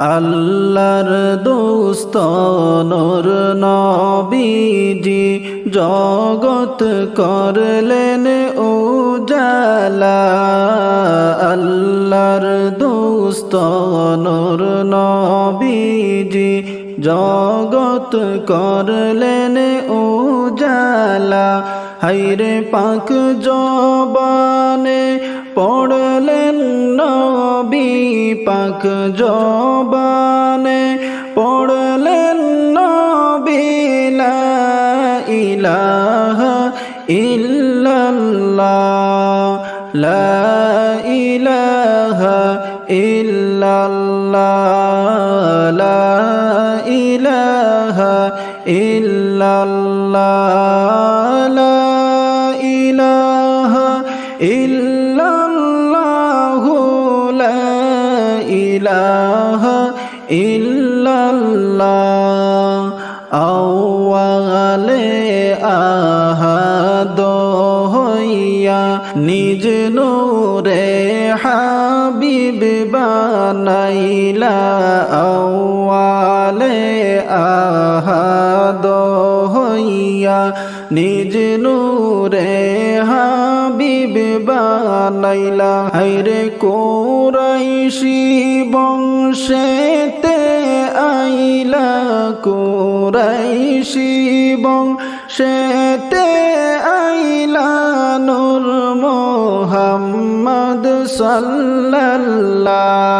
আল্লাহর দোস্ত নূর নবীজি জগত করলেন উজালা। আল্লাহর দোস্ত নূর নবীজি জগত করলেন উজালা। হাইরে পাক জবানে নবী পাক জবানে পড়লেন নবী লা ইলাহা ইল্লাল্লাহ, লা ইলাহা ইল্লাল্লাহ, লা ইলাহা ইল্লাল্লাহ, লা ইলাহা বানাইলা আওয়ালে আহাদ হইয়া নিজ নূরে হাবিব বানাইলা। হাইরে কোরাইশি বংশেতে আইলা। কোরাইশি বংশেতে আইলা নূর মোহাম্মদ সাল্লাল্লাহ।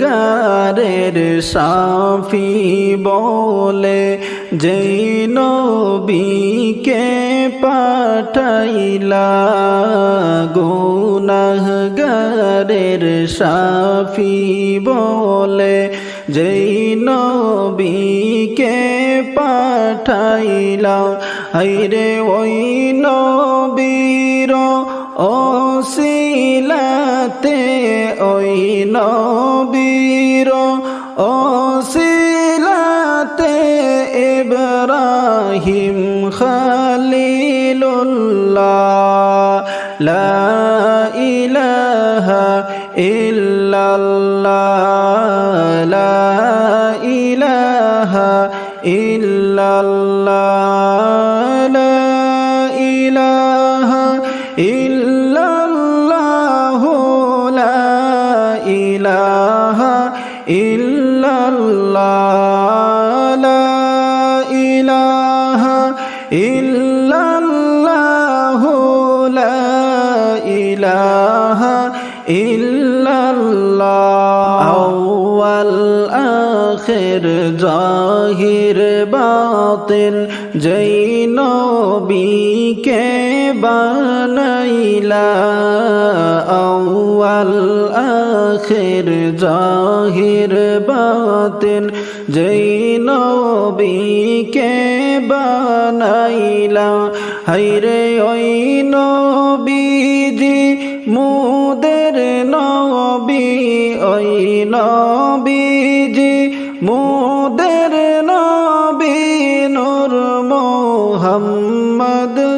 গুনাহগারের সাফি বলে, যেই নবীকে পাঠাইলা গুনাহগারের সাফি বলে, যেই নবীকে পাঠাইলা। হাইরে ওই নবীর অশিলাতে ওই নবীর অশিলাতে ইব্রাহিম খালিলুল্লাহ লা ইলাহা ইল্লাল্লাহ লা ইলাহা ইল্লাল্লাহ লা ইলাহা ইল্লাল্লাহ লা ইলাহা ইল্লাল্লাহ আউয়াল আখির জাহির বাতিন যেই নবীকে বানাইলা আউয়াল আখির, জাহির বাতিন যেই নবীকে বানাইলা। হাইরে ওই নবীজি, মুদের নবী, ওই নবীজি মুদের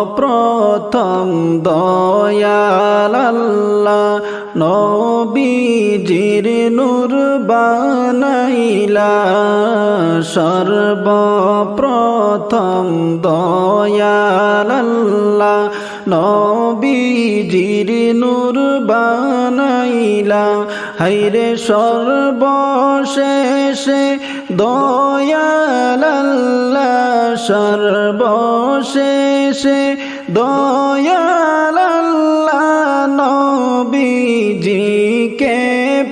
সর্বপ্রথম দয়াল আল্লাহ নবীজির নূর বানাইলা। সর্বপ্রথম দয়াল আল্লাহ নবীজির নূর বানাইলা। হাইরে সর্বশেষে দয়াল আল্লাহ সর্বশেষে দয়াল আল্লাহ নবীজিকে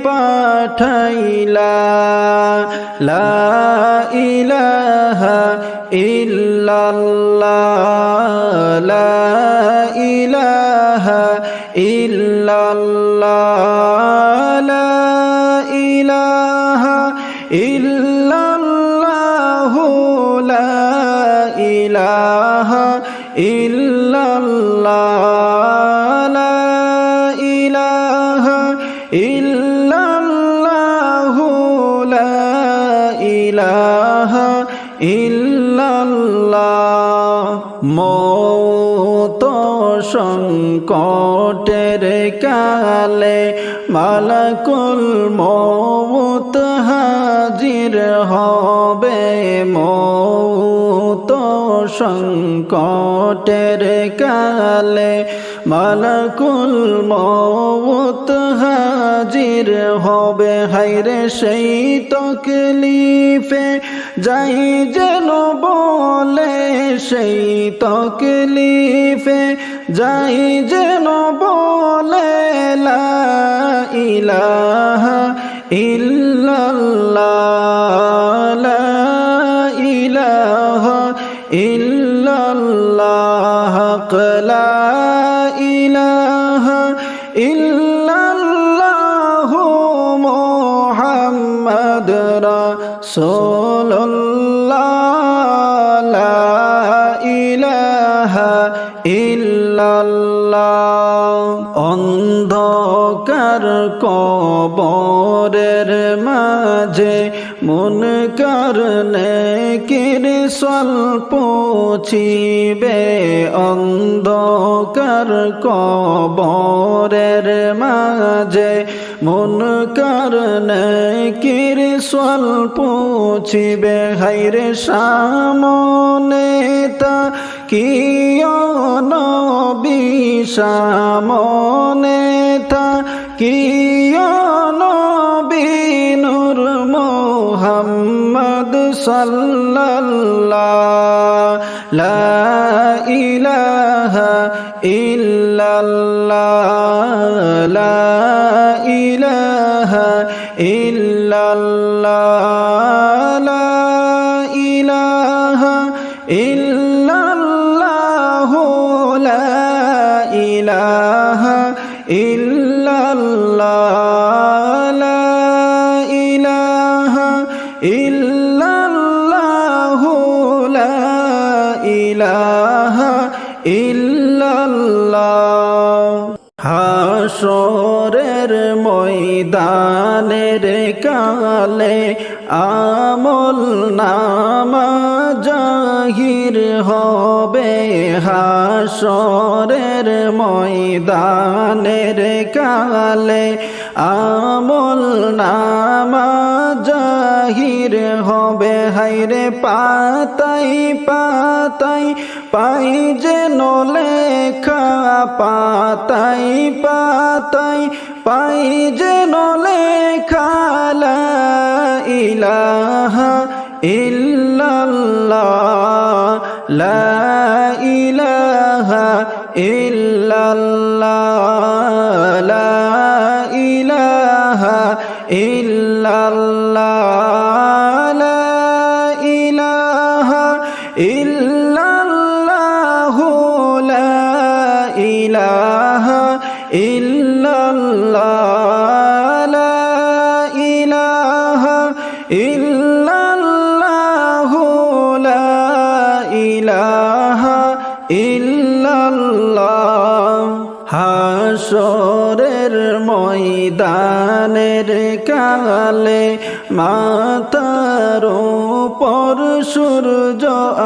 পাঠাইলা। লা ইলাহা ইল্লাল্লাহ। লা ইলাহা ইল্লাল্লাহ। লা ইলাহা ইলাহা ইল্লাল্লাহ ইলাহা ইল্লাল্লাহ ইলাহা ইল্লাল্লাহ। মৌত সংকটের কালে মালাকুল মৌত হাজির হবে মৌত সংকটের কালে মালাকুল মৌত হাজির হবে। হাইরে সেই তকলিফে যাই যেন বলে, সেই তকলিফে যাই যেন বলে, লা ইলাহা ইল্লাল্লাহ। ইল্লাল্লাহ লা ইলাহা ইল্লাল্লাহ মুহাম্মদ রাসূলুল্লাহ লা ইলাহা ইল্লাল্লাহ অন্ধকার কবরের মাঝে মন কারণে কির স্বল্প ছিবে অন্ধকার কবরের মাঝে, মন কারণে কির স্বল্প ছিবে হাইরে সামনে তা কি নবী সামনে তা কি নবী নূর মোহাম্মদ সাল্লাল্লাহ লা ইলাহা ইল্লাল্লাহ লা ইলাহা ইল্লাল্লাহ লা ইলাহা ইল্লাল্লাহ লা ইলাহা ইল্লাল্লাহ। ময়দানের কালে আমল নামা জাহির হবে হাসরের ময়দানের কালে আমল নামা জাহির হবে। হাইরে পাতাই পাতাই পাই যেন লেখা, পাতাই পাতাই পাই যেন লেখা, লা ইলাহা ইল্লাল্লাহ, লা ইলাহা ইল্লাল্লাহ, লা ইলাহা ইল্লাল্লাহ, লা ইলাহা ইল্লাল্লাহ লা ইলাহা ইল্লাল্লাহ হাসরের ময়দানের কালে মাতার উপর সূর্য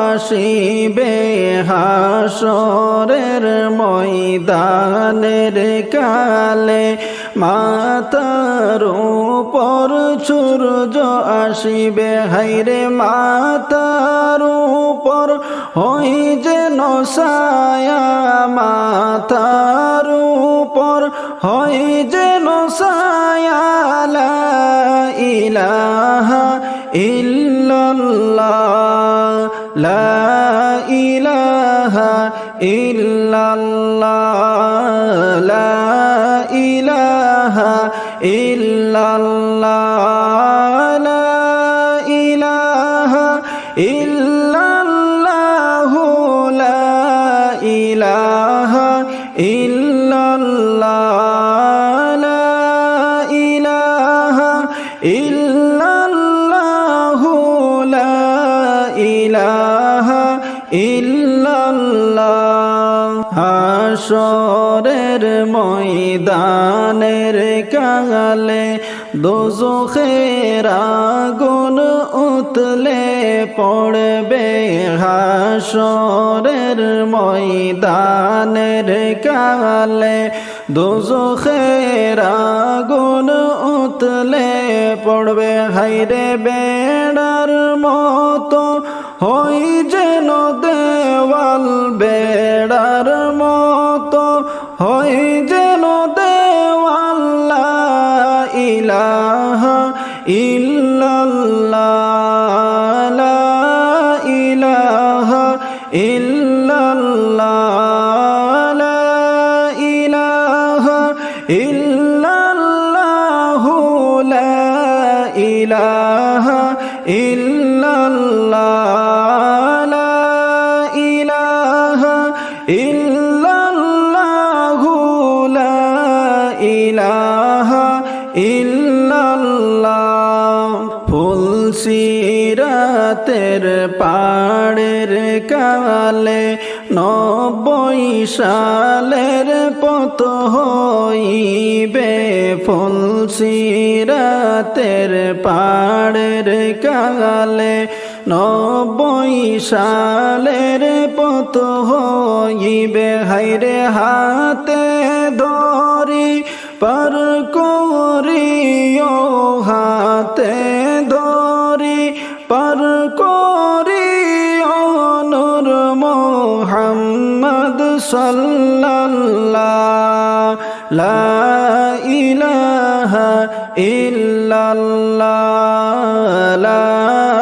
আসিবে হাসরের ময়দানের কালে। মাতার উপর সূর্য আসিবে হাইরে মাতার উপর হই যে সায়া মাতার উপর হই যেন সায়া লা ইলাহা ইল্লাল্লাহ হাসরের ময়দানের কালে দোজখের আগুন উতলে পড়বে হাসরের ময়দানের কালে দোজখের আগুন উতলে পড়বে। হাইরে বেড়ার মতো হই যেন দেওয়াল বেড়ার মতো হই যেন দেওয়াল লা ইলাহা ইল্লাল্লাহ। ইল্লাল্লাহ লা ইলাহা ইল্লাল্লাহ। ফুল সিরাতের পাড়ের কালে, নব্বই সালের পত হইবে ফুল সিরাতের পাড়ের কালে নব্বই সালের পত হইবে হাইরে হাতে ধরি পার করিও, হাতে ধরি পার করিও নূর মোহাম্মদ সাল্লাল্লাহ। লা ইলাহা ইল্লাল্লাহ। লা